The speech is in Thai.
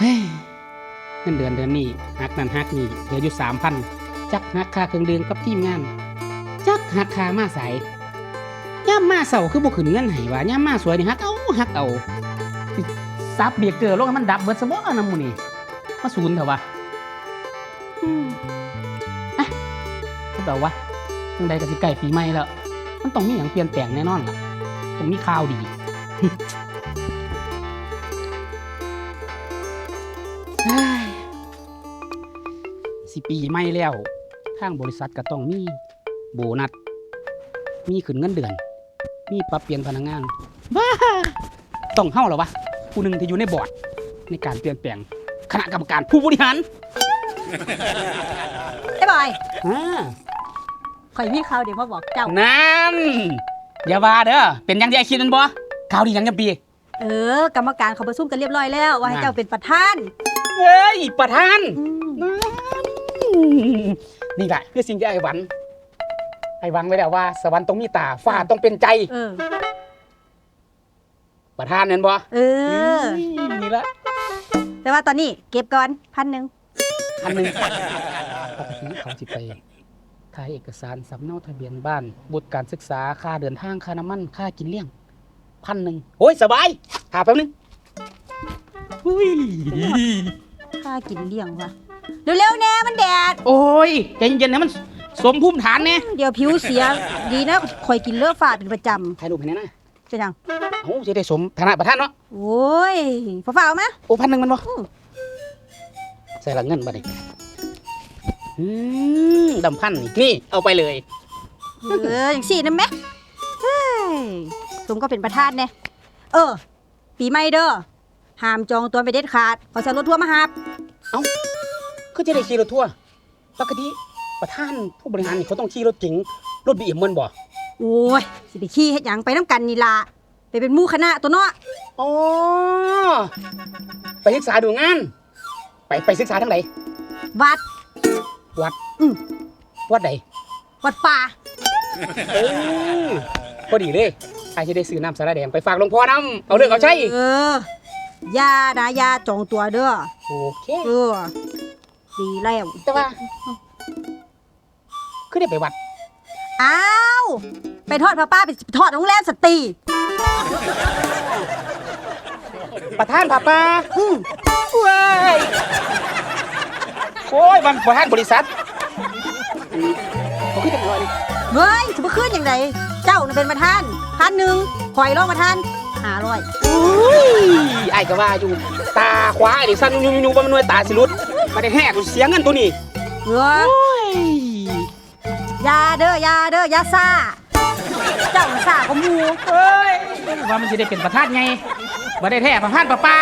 เงินเดือนเดือนนี้หักนั่นหักนี่เหลืออยู่สามพันจักหักค่าเครื่องดื่มกับทีมงาน จักหักค่ามาใสย่ามมาเสาคือบ่ขึ้นเงินให้ว่าย่ามมาสวยนี่หักเอาหักเอาซับเบียร์เกอร์ลงมันดับเบิดซะบ่นำมูนี่มาศูนย์เถอะวะอืมอะเดาว่าจังใดก็สิใกล้ปีใหม่แล้ว มันต้องมีหยังเปลี่ยนแปลงแน่นอนล่ะต้องมีข่าวดี สิปีใหม่แล้วทางบริษัทก็ต้องมีโบนัส มีขึ้นเงินเดือน มีปรับเปลี่ยนพนักงานบ้าต้องเฮ้าเหรอวะผู้หนึ่งที่อยู่ในบอร์ดในการเปลี่ยนแปลงคณะกรรมการผู้บริหารไอ้บอยอ่าข่อยมีข่าวเดี๋ยวมาบอกเจ้า นั่นอย่าว่าเด้อ เป็นอยังที่ไอคิดนั่นบ่ข่าวดีหยังจำปี เออ กรรมการเขาประชุมกันเรียบร้อยแล้ว ว่าให้น่ะเจ้าเป็นประธาน เฮ้ย ประธานอืมนี่แหละคือสิ่งที่ไอ้หวัน ไอ้หวังไว้แล้วว่า สวรรค์ต้องมีตาฟ้าต้องเป็นใจ เออ ประธานนั่นบ่เออ นี่ละแต่ว่าตอนนี้เก็บก่อนพันหนึ่งอันหนึ่งปกติเขาสิไปถ่ายเอกสารสำเนาทะเบียนบ้าน บุตรการศึกษาค่าเดินทางค่าน้ำมันค่ากินเลี้ยงพันหนึ่งโอ้ย สบายหาแป๊บนึงอุ้ยค่า กินเลี้ยงวะเร็วๆแน่มันแดด โอ้ยใจเย็นๆนะมันสมภูมิฐานเนี่ยเดี๋ยวผิวเสียดีนะข่อยกินเลือดฝาดเป็นประจถ่ายรูปให้แน่นะำเป็นยังโอ้จะได้สมฐานะประธานเนาะโอ้ยฟ้าฟ้าวๆไหมโอ้พันหนึ่งมันบ่อืมใส่ละเงินบัดนี้อืมดำพันนี่นี่เอาไปเลยเอออย่างสี่นะแม่เฮ้ยสมก็เป็นประธานเนี่ยเออ ปีใหม่เด้อห้ามจองตัวไปเด็ดขาดขอจะรถทัวร์มาหับ ก็จะได้ขี่รถทัวร์ปกติประธานผู้บริหารนี่เขาต้องขี่รถเก๋งรถบีเอ็มมันบ่โอ้ยสิไปขี้เฮ็ดหยังไปน้ำกันนี่ล่ะไปเป็นหมู่คณะตัวเนาะอ๋อไปศึกษาดูงาน ไปไปศึกษาทั้งไหนวัดวัดใดวัดป่าเออพอดีเลยไอ้จะได้ซื้อน้ำสาระแดงไปฝากหลวงพ่อน้ำเอาเรื่องเอาใช่เอออ ย่านะอย่าจองตัวเด้อโอเคเออดีแล้วแต่ว่าคือได้ไปวัดอ้าวไปทอดพระป้าไปทอดโรงแรมสตรีประธานป้าป้าอืมว้ายโอ้ยมันประธานบริษัทอืมเขาขึ้นเป็นร้อยเลยเฮ้ยจะมาขึ้นอย่างไรเจ้าน่ะเป็นประธานพันหนึ่งข่อยรองประธานห้าร้อย อุ้ยก็ว่าอยู่ ตาขวาไอ้ดิสั้นยูยูว่มันหน่วยตาสิรุดมาได้แหกเสียเงินตัวนี้เออโอ้ยยาเด้อยาเด้อยาซ่าเจ้าซ่าของมูเฮ้ยว่ามันจะได้เป็นประธานไงบ่ได้แท้ประธานป้าป้า